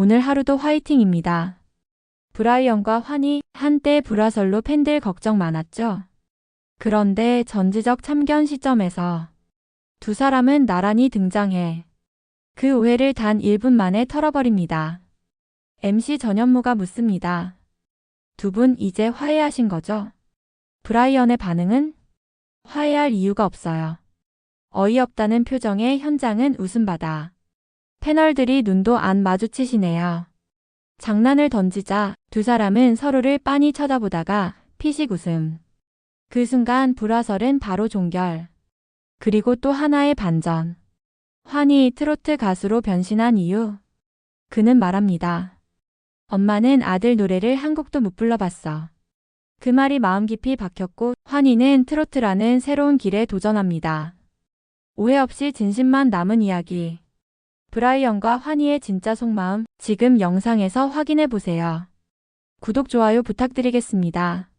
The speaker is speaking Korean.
오늘 하루도 화이팅입니다. 브라이언과 환희 한때 불화설로 팬들 걱정 많았죠. 그런데 전지적 참견 시점에서 두 사람은 나란히 등장해 그 오해를 단 1분 만에 털어버립니다. MC 전현무가 묻습니다. 두 분 이제 화해하신 거죠? 브라이언의 반응은 화해할 이유가 없어요. 어이없다는 표정의 현장은 웃음바다. 패널들이 눈도 안 마주치시네요. 장난을 던지자 두 사람은 서로를 빤히 쳐다보다가 피식 웃음. 그 순간 불화설은 바로 종결. 그리고 또 하나의 반전. 환희 트로트 가수로 변신한 이유. 그는 말합니다. 엄마는 아들 노래를 한 곡도 못 불러봤어. 그 말이 마음 깊이 박혔고 환희는 트로트라는 새로운 길에 도전합니다. 오해 없이 진심만 남은 이야기. 브라이언과 환희의 진짜 속마음 지금 영상에서 확인해 보세요. 구독, 좋아요 부탁드리겠습니다.